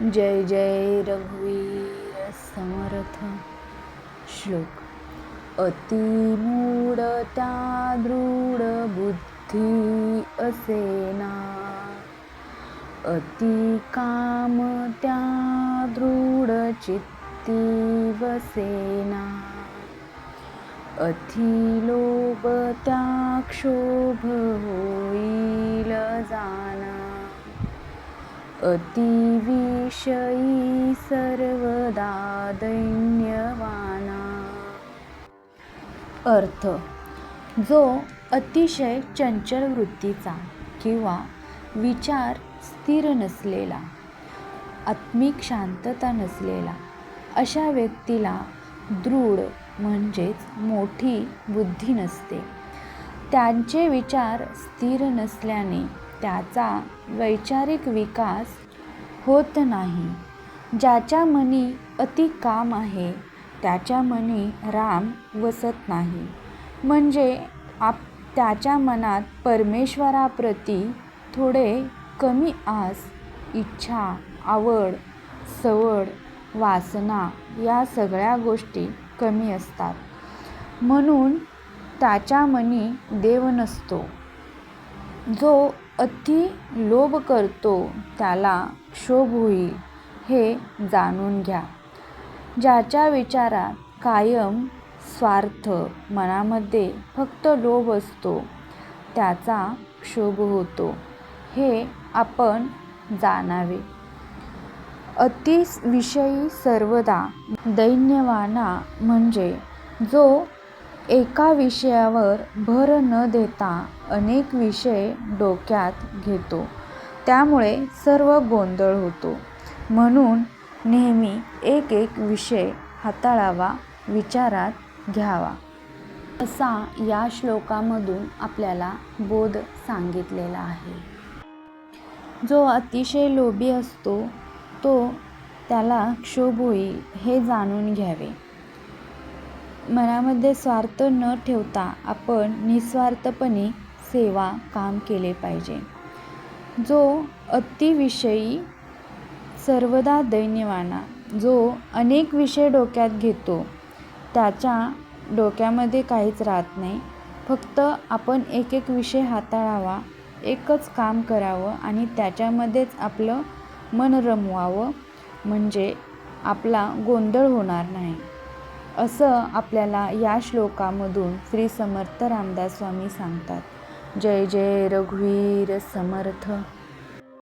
जय जय रघुवीर समर्थ श्लोक. अतिमूढता दृढ बुद्धी असेना अति काम त्या दृढ चित्ती वसेना अति लोभ त्या क्षोभ होईल जाना. अतिविषयी सर्वदा दैन्यवाना. अर्थ जो अतिशय चंचल वृत्तीचा किंवा विचार स्थिर नसलेला आत्मिक शांतता नसलेला अशा व्यक्तीला दृढ म्हणजेच मोठी बुद्धी नसते. त्यांचे विचार स्थिर नसल्याने त्याचा वैचारिक विकास होत नाही. ज्याच्या मनी अति काम आहे त्याच्या मनी राम वसत नाही. म्हणजे आप त्याच्या मनात परमेश्वराप्रती थोडे कमी आस इच्छा आवड सवड वासना या सगळ्या गोष्टी कमी असतात. म्हणून त्याच्या मनी देव नसतो. जो अति लोभ करतो त्याला क्षोभ होईल हे जाणून घ्या. ज्याच्या विचारात कायम स्वार्थ मनामध्ये फक्त लोभ असतो त्याचा क्षोभ होतो हे आपण जाणावे. अतिविषयी सर्वदा दैन्यवाना म्हणजे जो एका विषयावर भर न देता अनेक विषय डोक्यात घेतो. त्यामुळे सर्व गोंधळ होतो. म्हणून नेहमी एक एक विषय हाताळावा विचारात घ्यावा. असा या श्लोकामधून आपल्याला बोध सांगितलेला आहे. जो अतिशय लोभी असतो तो त्याला क्षोभ होईल हे जाणून घ्यावे. मनामध्ये स्वार्थ न ठेवता आपण निस्वार्थपणे सेवा काम केले पाहिजे. जो अतिविषयी सर्वदा दैन्यवाना जो अनेक विषय डोक्यात घेतो त्याच्या डोक्यामध्ये काहीच राहत नाही. फक्त आपण एक एक विषय हाताळावा एकच काम करावं आणि त्याच्यामध्येच आपलं मन रमवावं म्हणजे आपला गोंधळ होणार नाही. असं आपल्याला या श्लोकामधून श्री समर्थ रामदास स्वामी सांगतात. जय जय रघुवीर समर्थ.